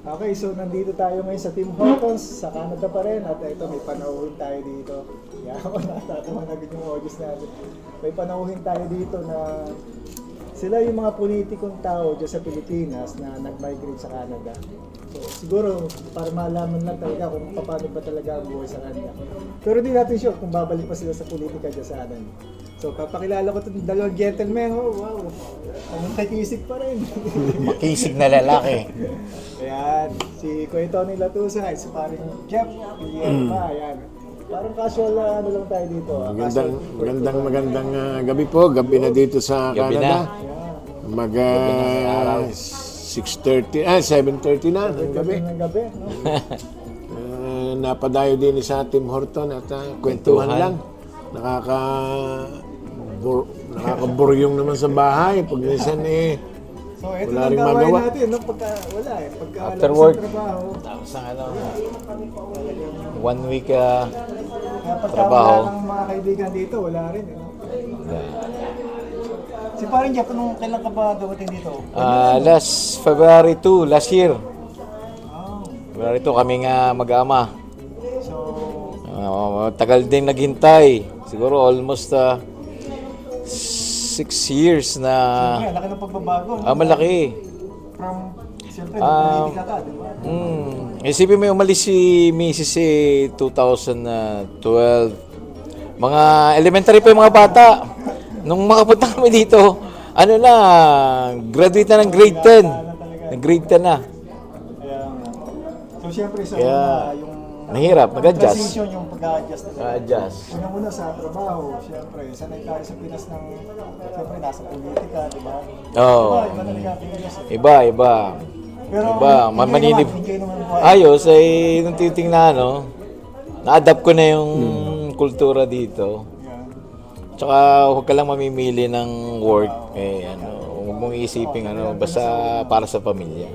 Okay, so nandito tayo ngayon sa Tim Hortons, sa Canada pa rin. At ito, may panauhin tayo dito. Yan, natatawa na yung audience natin. May panauhin tayo dito na sila yung mga politikong tao dyan sa Pilipinas na nag-migrate sa Canada. So, siguro, para malaman lang talaga kung paano ba talaga ang buhay sa kanila. Pero di natin sure kung babalik pa sila sa politika dyan sa atin. So, papakilala ko itong dalawang gentlemen. Oh, wow. Ang nakikisig pa rin. Makisig na lalaki. Ayan, si Kuya Tony Latusa, si paring Jeff Guillermo, ayan. Parang casual na ano lang tayo dito. ah, Magandang, casual magandang, magandang ah, gabi po. Gabi na dito sa Gabi Canada. Ayan, Mag ah, 6.30, ah 7.30 na ng gabi. ng gabi, no? Ah, napadayo din sa Tim Horton at ah, kwentuhan Kwentuhan. lang. Nakaka... Bur, nakakaburyong naman sa bahay. Pag minsan eh, So, ito Wala lang ring gawain magawa. natin, no? Pagka, wala eh. Pagka After wala work. sa trabaho, Tapos ang ano, one week, ah, kaya pagka Trabaho. wala kang mga kaibigan dito, wala rin, eh. no? yeah. Si paring Jeff, nung kailan ka ba dumating dito? Ah, last February 2, last year. Oh, February 2 kami nga mag-ama. so, Ah, tagal din naghintay. Siguro almost uh, six years na... Siyempre, laki ng pagbabago. Ah, malaki. From, siyempre, Ah, ka ka, di ba? Hmm. Isipin mo yung umalis si Mrs. eh, 2012. Mga elementary pa yung mga bata. Nung makapunta kami dito, ano na, graduate na ng grade 10. Nag grade 10 na. Kaya nga. So, siyempre, sa Kaya, una, yung nahirap, nag-adjust. transition, yung pag-adjust talaga. Adjust. Unang-una sa trabaho, siyempre, sanay tayo sa Pinas ng, siyempre, nasa politika, di ba? Oo. Diba, iba talaga ang Pinas. eh. Iba, iba. Pero, Iba, enjoy maninib. Ayos, ay nung titingnan, no, na-adapt ko na yung kultura dito. Yan. Tsaka huwag ka lang mamimili ng work. Eh, ano, huwag mong isipin, ano, basta para sa pamilya.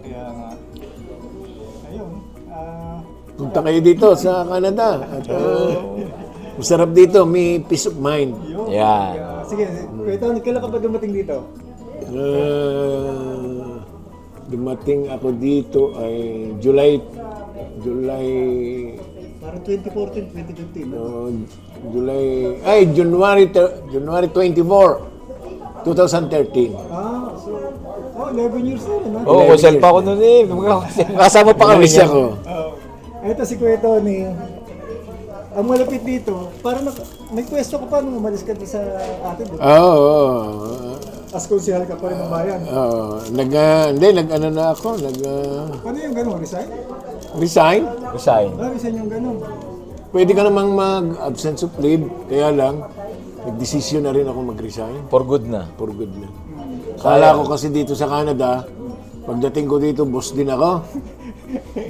Kaya nga. Ayun. Ah, punta kayo dito sa Canada. At ah, masarap dito. May peace of mind. yun. Yan. Kaya, sige, wait, Tony, kailan ka ba dumating dito? Ah, dumating ako dito ay July July Parang 2014, 2015. no? no, July ay January January 24 2013 Ah, so, oh, 11 years na rin, no? Oo, oh, kusel pa ako noon eh. Kasama pa kami Umalis niya. ako Oh. Ito si Kuya Tony. Ang malapit dito, parang nag, may pwesto ka pa nung umalis ka sa atin. Di ba? Oo oh, As konsehal ka pa rin ng bayan. nag ah, hindi nag ano na ako nag ah, Ano yung gano'n? Resign? resign Resign. Ah, resign yung gano'n. pwede ka namang mag absence of leave kaya lang nagdesisyon na rin ako mag-resign For good na. for good na Kala ko kasi dito sa Canada pagdating ko dito boss din ako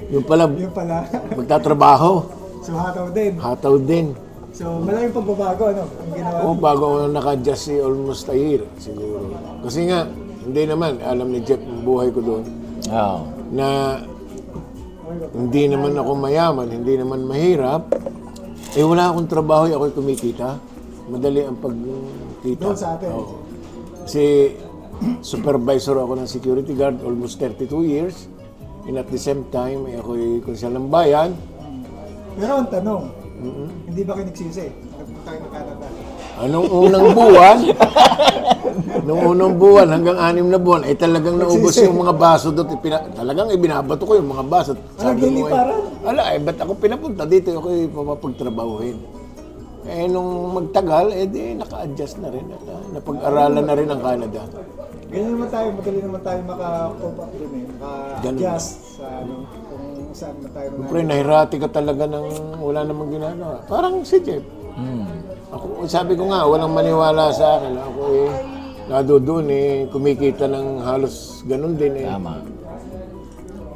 yung pala Yun pala. magtatrabaho so, hataw din. hataw din So, malaking pagbabago, ano? Ang ginawa. Oo, bago ako naka-adjust si almost a year, siguro. Kasi nga, hindi naman, alam ni Jeff, ang buhay ko doon, Oo. na hindi naman ako mayaman, hindi naman mahirap. Eh, wala akong trabaho, ako'y kumikita. Madali ang pagkita. Doon sa atin. Oo. Kasi supervisor ako ng security guard almost 32 years. And at the same time, eh, ako'y konsyal ng bayan. Pero ang tanong, hindi ba kayo nagsisi? Nagpunta kayo ng Canada. Anong unang buwan, nung unang buwan hanggang anim na buwan, ay talagang naubos yung mga baso doon. Ipina, talagang ibinabato ko yung mga baso. Sabi ko, eh, nagliliparan? ala, eh, ba't ako pinapunta dito? Ako papapagtrabahuhin. Eh, nung magtagal, eh, di, naka-adjust na rin. At, ah, napag-aralan na rin ang Canada. Ganyan naman tayo, madali naman tayo maka-cope up dun eh. Maka-adjust sa ano, kung saan naman tayo na. Siyempre, nahirati ka talaga ng wala namang ginagawa. Parang si Jeff. Hmm. Ako, sabi ko nga, walang maniwala sa akin. Ako eh, nado doon eh, kumikita ng halos ganun din eh. Tama.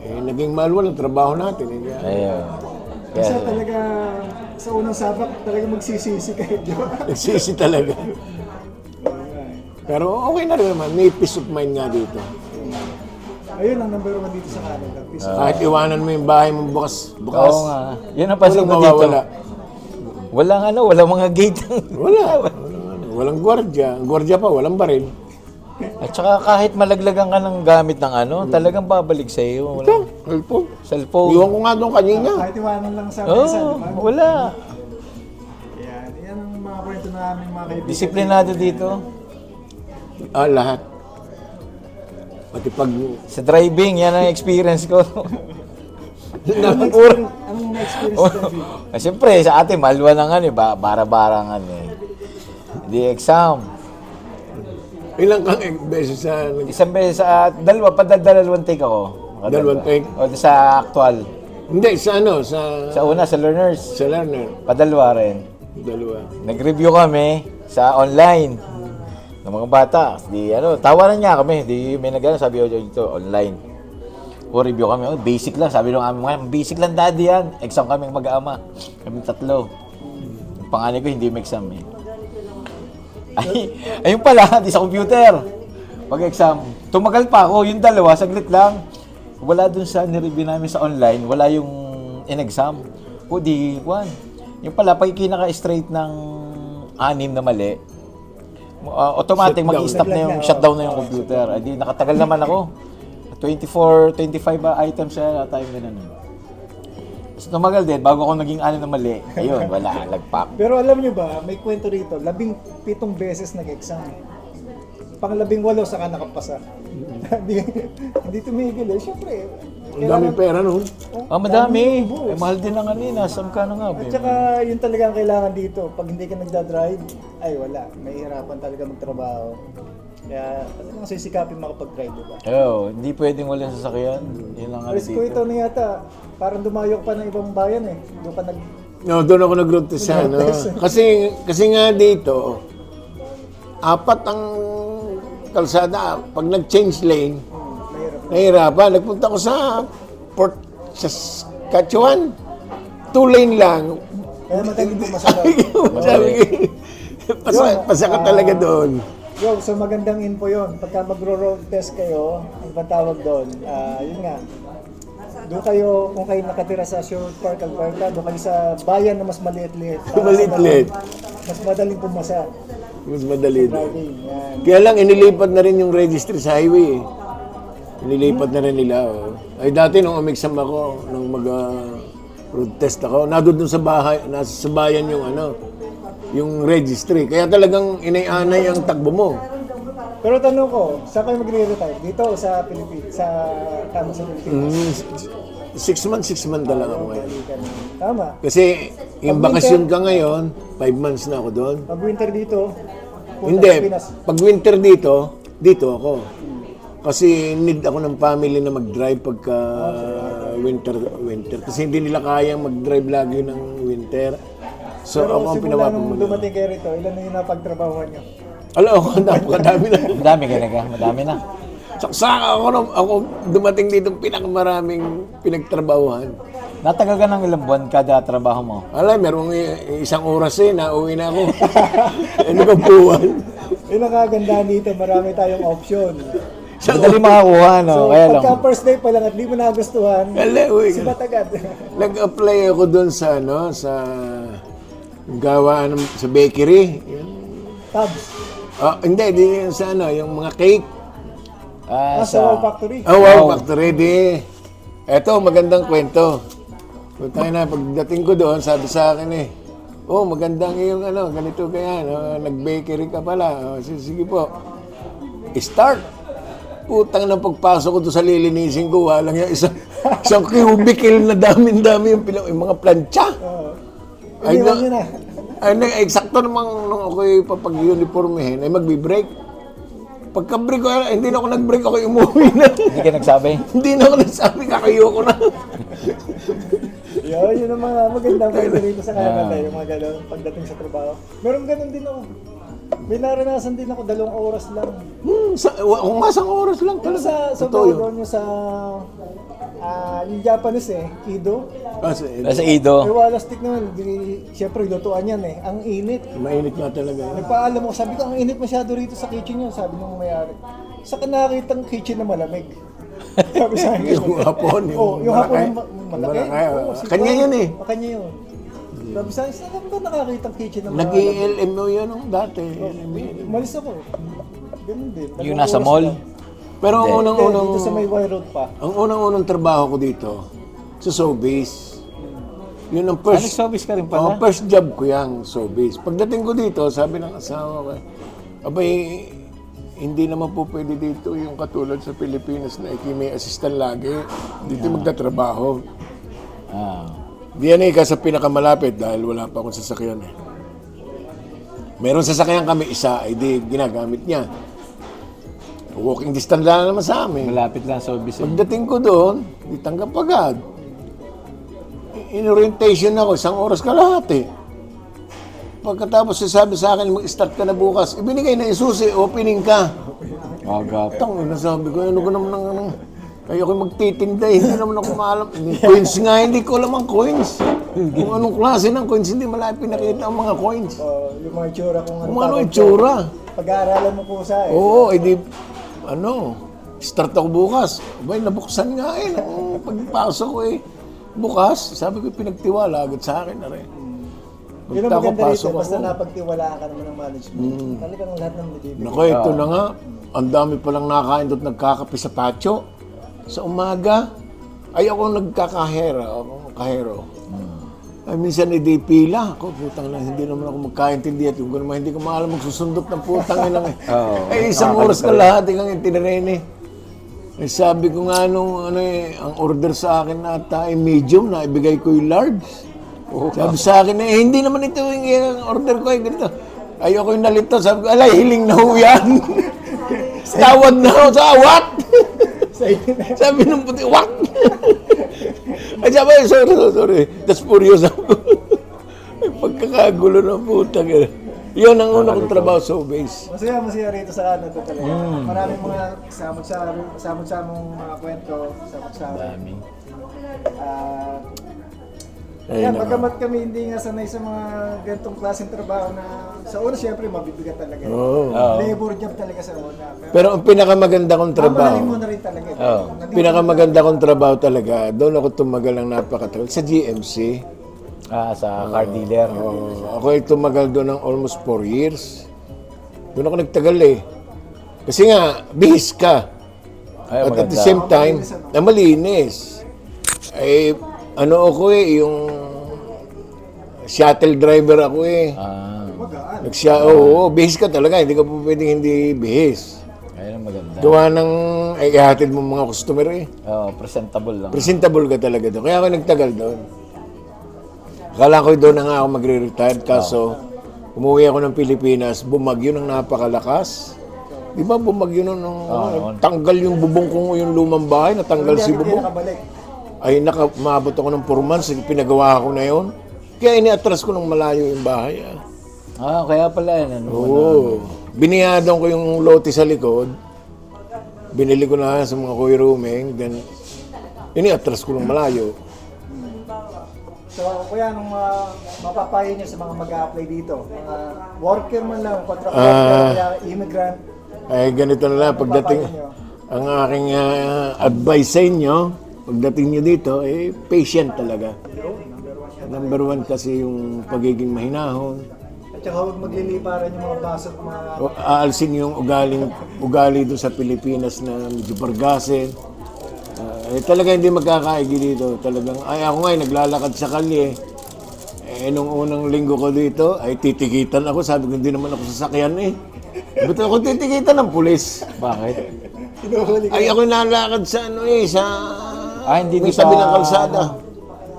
Eh, naging mahal walang trabaho natin. Eh. Kaya, Ayun. Kasi Kaya, talaga, sa unang sabak, talaga magsisisi kayo, di ba? nagsisi talaga. Pero okay na rin naman, may peace of mind nga dito. Ayun ang number one dito sa Canada. Peace. Kahit iwanan mo yung bahay mo bukas, bukas, Oo nga. Yun ang pansin ko dito. mawawala. Walang ano, walang mga gate. Wala. Walang, walang gwardya. Ang gwardya pa, walang baril. At saka kahit malaglagan ka ng gamit ng ano, talagang babalik sa iyo. Ito, cellphone. Cellphone. Iwan ko nga doon kanina. Kahit iwanan lang sa Oo, mesa, di ba? wala. Yan, yan ang mga kwento namin mga kaibigan. Disiplinado dito. Ah, lahat. Pati pag... Sa driving, yan ang experience ko. Anong experience, anong experience Oh, ah, Siyempre, sa atin, malwa na nga, eh, ba, bara-barangan eh. Di exam. Ilang kang beses sa... Isang beses sa, dalawa, padadalawang take ako. Dalawang take? O, sa actual. Hindi, sa ano, sa... Sa una, sa learners. Sa learner. Padalwa rin. Dalawa. Nag-review kami sa online ng mga bata. Di ano, tawanan niya kami. Di may nagano sabi ko dito online. O review kami. Oh, basic lang. Sabi ng aming mga, basic lang daddy yan. Exam kami mag-ama. Kami tatlo. Yung panganay ko hindi may exam eh. Ay, ayun pala, di sa computer. Pag-exam. Tumagal pa ako. Yung dalawa, saglit lang. Wala dun sa nireview namin sa online. Wala yung in-exam. O di, one. Yung pala, pag kinaka-straight ng anim na mali, uh, automatic mag-stop na yung shutdown na yung computer. Ay, di, nakatagal naman ako. 24, 25 ba items sa time na nun. So, tumagal din, bago ako naging anim na mali, ayun, wala, lagpak. Pero alam nyo ba, may kwento rito, labing pitong beses nag-exam. Pang labing walo saka nakapasa. hindi, hindi tumigil eh. Siyempre, Ang daming pera noon. oh, Ah, madami. Eh, mahal din ang ano yun, asam ka na nga. At babe. saka, yun talaga ang kailangan dito. Pag hindi ka nagdadrive, ay wala. May hirapan talaga magtrabaho. Kaya, talagang sisikapin makapag-drive, diba? Oo, hindi pwedeng walang sasakyan. Yun lang ano Risk ko ito dito. na yata. Parang dumayo ka pa ng ibang bayan eh. Doon ka nag... No, doon ako nag-road test sa ano. Kasi, kasi nga dito, apat ang kalsada. Pag nag-change lane, Hmm, mahirap. nahirapan. Nagpunta ko sa Port Saskatchewan. Two lane lang. Kaya madaling pumasalaw. Sabi ko, pasa, pasa ka talaga doon. Yo, so magandang info yon. Pagka magro-road test kayo, ang bang tawag doon, ah, yun nga, doon kayo, kung kayo nakatira sa Sherwood Park, Alberta, doon kayo sa bayan na mas maliit-liit. Maliit-liit. Mas madaling pumasa. Mas madali yan. Kaya lang, inilipat na rin yung registry sa highway. eh. Inilipat na rin nila. Oh. Ay dati nung umexam ako, nung mag ah, road test ako, dun sa bahay, nasa sa bayan yung ano, yung registry. Kaya talagang inay-anay ang takbo mo. Pero tanong ko, saan kayo magre-retire? Dito o sa Pilipinas? Sa tama sa Pilipinas? Mm, six months, six months na lang ako ngayon. Tama. Kasi yung bakasyon ka ngayon, five months na ako doon. Pag winter dito, punta Hindi, sa Pinas. pag winter dito, dito ako. Kasi need ako ng family na mag-drive pagka winter winter kasi hindi nila kayang mag-drive lagi ng winter. So Pero ako ang simula pinapag nung dumating kayo rito, ilan na yung napagtrabahuhan nyo? Alam ako, napakadami na. Madami ka na ka, madami na. Saksaka ako, nung- ako dumating dito pinakamaraming pinagtrabahuhan. Natagal ka ng ilang buwan kada trabaho mo. Alam, merong i- isang oras eh, nauwi na ako. ano ba buwan? Yun ang kagandahan dito, marami tayong option. Madali makakuha, no? So, Kaya lang. pagka first day pa lang at di mo nagustuhan, Ala, uwi. sibat agad. Nag-apply ako doon sa ano, sa gawaan ng- sa bakery. Yan. Tabs. Ah, hindi, di yun sa ano, yung mga cake. Ah, Ah, sa Wow. Factory. Oh, wow, factory di. Eto, magandang kwento. Punta na, pagdating ko doon, sabi sa akin eh, oh, magandang yung ano, ganito kaya, no? nag-bakery ka pala. Oh, sige, sige po. Start. Putang na pagpasok ko doon sa lilinisin ko, walang yung isang, isang cubicle na dami-dami yung, pila- yung mga plancha. Oo. Ay, Iniwan na- nyo na. Ay, na, eksakto namang nung ako'y papag-uniformehin, ay magbi-break. Pagka-break ko, ay, hindi na ako nag-break, ako umuwi na. Hindi ka nagsabi? hindi na ako nagsabi, kakayo ko na. Yun, yun ang mga magandang kwento rito sa Canada, yung mga gano'n pagdating sa trabaho. Meron ganun din ako. May naranasan din ako dalawang oras lang. Hmm, sa, kung masang oras lang Pero talaga. sa, sa Totoo yun. doon yung sa, ah, yung Japanese eh, Ido. Kasi, Nasa May Ido. wala stick naman, di, siyempre lutuan yan eh. Ang init. mainit nga talaga. yun. Nagpaalam ako, sabi ko, ang init masyado rito sa kitchen nyo, sabi nung may-ari. Sa nakitang kitchen na malamig. sabi sa akin. Yung hapon, yung oh, yung hapon malaki. yung ma- malaki. Ah. si Kanya Paul. yun eh. Ah, Kanya yun. Sabi sa akin, saan ba nakakitang kitchen na malamig? Nag-ELMO yan nung dati. Umalis ako. Ganun din. Yung nasa mall? lang. Pero ang Hindi, unang-unang... dito sa may wire road pa. Ang unang-unang trabaho ko dito, sa showbiz. Yun ang Ah, first... nag-showbiz ka rin Oh, pala? first job ko yung showbiz. Pagdating ko dito, sabi ng asawa ko, abay, hindi naman po pwede dito yung katulad sa Pilipinas na iki may assistant lagi. Dito magtatrabaho. Ah. Diyan eh, ka sa pinakamalapit dahil wala pa akong sasakyan eh. Meron sasakyan kami isa, ay di ginagamit niya. Walking distance lang naman sa amin. Malapit lang sa office. eh. Pagdating ko doon, di tanggap agad. In-orientation ako, isang oras ka lahat eh. Pagkatapos sabi sa akin, mag-start ka na bukas. Ibinigay na yung susi, opening ka. Agap. Tang, nasabi ko, ano ko naman ng ano. Kaya ko magtitinda, eh, hindi naman ako maalam. coins nga, hindi ko alam ang coins. Kung anong klase ng coins, hindi malapit pinakita ang mga coins. Oh, yung mga itsura kung ano. Kung ano tawag itsura. Pag-aaralan mo po sa eh. Oo, edi, ano, start ako bukas. Abay, nabuksan nga eh. Nung pagpasok ko eh, bukas, sabi ko pinagtiwala agad sa akin na rin. Yun ang Pagka ako, maganda rito, pasok basta ako. Napagtiwalaan ka naman ng management. Talagang lahat ng nabibigay. Naku, ito na nga. Ang dami palang nakain doon nagkakape sa patio. Sa umaga, ay ako nagkakahera. Ako kahero. Ay, minsan hindi pila. Ako, putang lang, hindi naman ako magkaintindi at yung naman hindi ko maalam magsusundot ng putang ina. eh. Oo. Ay, isang oras ka lahat, kang itinirene. Eh, sabi ko nga nung ano eh, ang order sa akin ata ay medium na ibigay ko yung large. Sabi sa akin eh, hindi naman ito yung, yung order ko eh, ganito. Ayoko yung nalito. Sabi ko, alay, hiling na ho yan. Tawad na ho sa what? Na. sabi ng puti, what? Ay, sabi, "Ay, sorry, sorry, sorry. That's furious ako. Ay, Pagkakagulo ng puta. Yun ang una kong trabaho sa base. Masaya, masaya rito sa Canada talaga. Hmm. Maraming mga samot-samong mga kwento, samot-samong. Dami. Ah, Ay, Yan, naku. pagkamat kami hindi nga sanay sa mga ganitong klaseng trabaho na sa una siyempre mabibigat talaga. Oo. Oo. Labor job talaga sa una. Pero Pero ang pinakamaganda kong trabaho, mamahalin mo na rin talaga. Oo. Nandito- pinakamaganda kong trabaho talaga, doon ako tumagal ng napakatagal sa GMC. Ah, sa car dealer. Oo, ako ay tumagal doon ng almost 4 years. Doon ako nagtagal eh. Kasi nga, bihis ka. Ay, At at the maganda. same time, na malinis. Eh, ano ako eh, yung shuttle driver ako eh. Ah. Nagsya, oo, bihis ka talaga. Hindi ka po pwedeng hindi bihis. ayun ang maganda. Gawa ng, ay, ihatid mo mga customer eh. Oo, presentable lang. Presentable ka talaga doon. Kaya ako nagtagal doon. Akala ko doon na nga ako magre-retire. Kaso, umuwi ako ng Pilipinas, bumagyo ng napakalakas. Di ba bumagyo nun, nung, Oo. tanggal yung bubong ko yung lumang bahay, natanggal si bubong. nakabalik. Ay, naka, maabot ako ng 4 months, pinagawa ko na yon. Kaya iniatras ko ng malayo yung bahay. Ah. Ah, kaya pala yan. Ano, Oo. Biniyadon ko yung lote sa likod. Binili ko na sa mga kuya rooming. Then, iniatras ko ng malayo. So, kuya, nung mga mapapayo niyo sa mga mag-a-apply dito, mga worker man lang, contract worker, Ah. kaya immigrant, Ay, ganito na lang. Pagdating, ang aking ah, advice sa inyo, pagdating nyo dito, eh, patient talaga. Number one kasi yung pagiging mahinahon. at saka huwag magliliparan yung mga basot, mga O, aalsin yung ugaling, ugali doon sa Pilipinas na medyo bargasin. Ah, eh, talaga hindi magkakaigi dito. Talagang, ay ako nga, eh, naglalakad sa kalye. Eh, nung unang linggo ko dito, ay titikitan ako. Sabi ko, hindi naman ako sasakyan eh. Ba't ako titikitan ng pulis? Bakit? Ay, ako nalakad sa ano eh, sa... Ah, hindi may tabi sa- ng kalsada.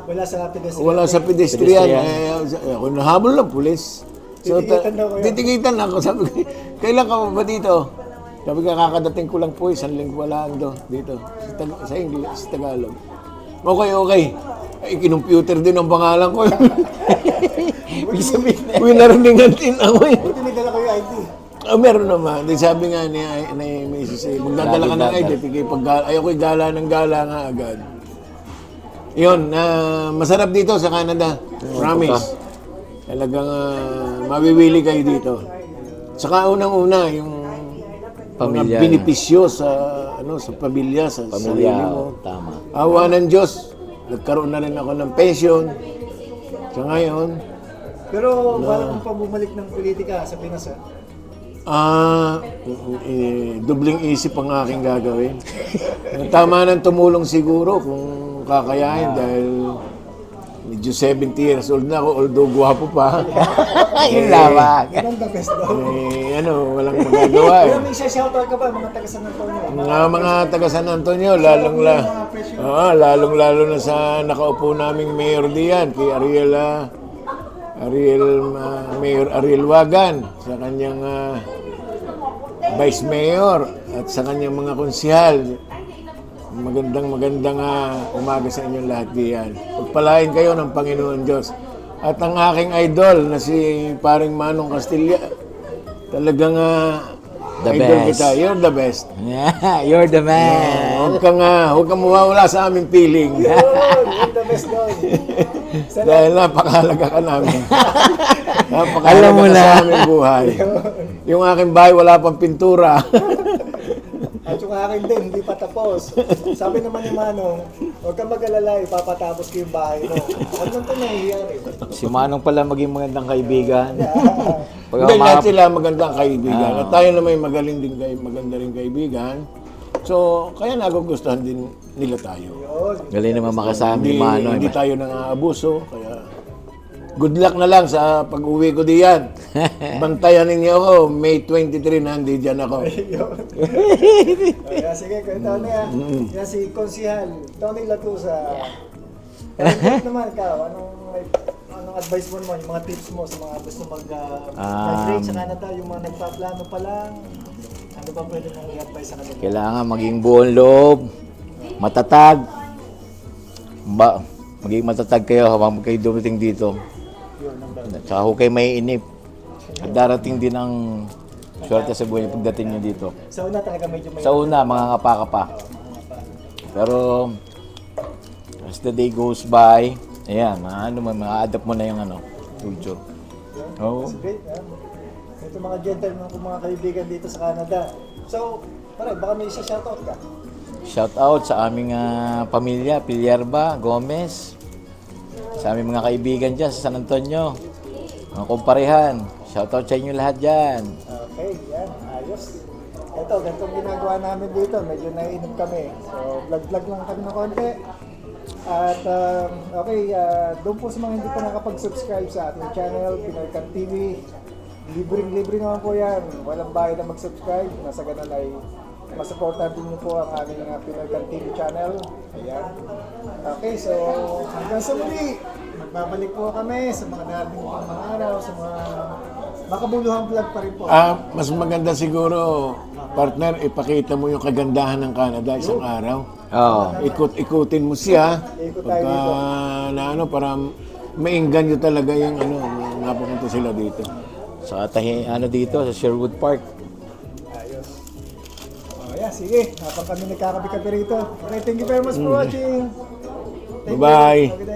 Wala sa pedestrian. Wala sa pedestrian. Pedestrian. Eh, ako nahabol ng pulis. So, daw kayo. titikitan ako. Sabi ko, kailan ka ba dito? Sabi ko, kakadating ko lang po, isang linggo wala ando dito. Sa, Tag- sa English, sa Tagalog. Okay, okay. Ay, kinumputer din ang pangalan ko. Ibig sabihin na. Winarningan din ako eh. Buti nagdala ko yung ID. Ah, meron naman. Di sabi nga ni, ni Mrs. Eh, magdadala ka ng Lagi ID. Tigay pag ay ako'y gala ng gala nga agad. Yun, na masarap dito sa Canada. Promise. Talagang ah, mabiwili kayo dito. Saka unang-una, yung Pamilya mga benepisyo sa ano sa pamilya, sa sarili Pamilya, mo. tama. Awa ng Diyos, nagkaroon na rin ako ng pension. Sa ngayon, Pero wala kong pa bumalik ng politika sa Pinas. ah. Ah, eh, dubling isip ang aking gagawin. Tama nang tumulong siguro kung kakayahin dahil medyo 70 years old na ako, although gwapo pa. Yun lamang. Yan ang the best daw. eh, ano, walang magagawa eh. Kaya may isa shoutout ka ba mga taga San Antonio? Mga mga taga San Antonio, lalong la, Oo, lalong lalo na sa nakaupo naming mayor diyan, kay Ariel, ah, Ariel, ah, Mayor Ariel Wagan, sa kanyang ah, vice mayor at sa kanyang mga konsihal. Magandang magandang ah, umaga sa inyong lahat diyan. Pagpalain kayo ng Panginoon Diyos. At ang aking idol na si paring Manong Castilla, talagang ah, The idol best. kita. You're the best. Yeah, you're the man. Huwag kang, uh, huwag kang mawawala sa aming piling. Yun, yun the best daw. Dahil napakahalaga ka namin. napakahalaga Alam mo ka na. sa aming buhay. Yung aking bahay wala pang pintura. At yung akin din, hindi pa tapos. Sabi naman ni Manong, huwag kang mag-alala, ipapatapos ko yung bahay mo. Huwag lang ito nangyayari. Si Manong pala maging magandang kaibigan. Pag Hindi lahat sila magandang kaibigan. Ah. At tayo na may magaling din kay maganda rin kaibigan. So, kaya nagugustuhan din nila tayo. Galing naman makasama ni Hindi, Manong. hindi tayo nang aabuso. Kaya good luck na lang sa pag-uwi ko diyan. Bantayan ninyo ako. May 23 nandi diyan ako. Yun. Kaya sige, kwento na yan. Yan si Konsihal, Tony Latusa. Kaya naman ka, anong, anong advice mo naman, yung mga tips mo sa mga gusto mag uh, Um, migrate sa Canada, yung mga nagpaplano pa lang, ano ba pwede mong i-advise sa kanila? Kailangan maging buong loob, matatag. Ba, maging matatag kayo habang kayo dumating dito. Yun, ang best. At saka huwag kayo may inip. At darating din ang swerte sa buhay pagdating niyo dito. Sa una talaga medyo may... Sa una, mga ngapa ka pa. Pero, as the day goes by, ayan, mga ano, mo, mga adapt mo na yung ano, culture. Oo. Ito mga gentleman ko mga kaibigan dito sa Canada. So, pare, baka may isa shoutout ka. Shout out sa aming ah, pamilya, Pilyarba, Gomez. Sa aming mga kaibigan dyan sa San Antonio. Mga kumparehan. Shout out sa inyo lahat dyan. Okay, yan, ayos. Ito, ganito ang ginagawa namin dito. Medyo naiinip kami. So, vlog-vlog lang kami ng konti. At, um, okay, uh, doon po sa mga hindi pa nakapag-subscribe sa ating channel, Pinoycan TV. Libreng-libre naman po yan. Walang bayad na mag-subscribe. Nasa ganun ay masuportahan din niyo po ang aming uh, Pinoycan TV channel. Ayan. Okay, so hanggang sa muli, magbabalik po kami sa mga darating pang mga araw, sa mga makabuluhang vlog pa rin po. Ah, mas maganda siguro, partner, ipakita mo yung kagandahan ng Canada isang araw. Oo. Ikot-ikutin mo siya. Ikot tayo Pagka, dito. na ano, para mainggan nyo talaga yung ano, napupunta sila dito. Sa tahi, ano dito, sa Sherwood Park. Ayos. Oh, yeah, sige. Habang kami nagkakabi-kabi rito. Okay, thank you very much for watching. Thank. Bye-bye.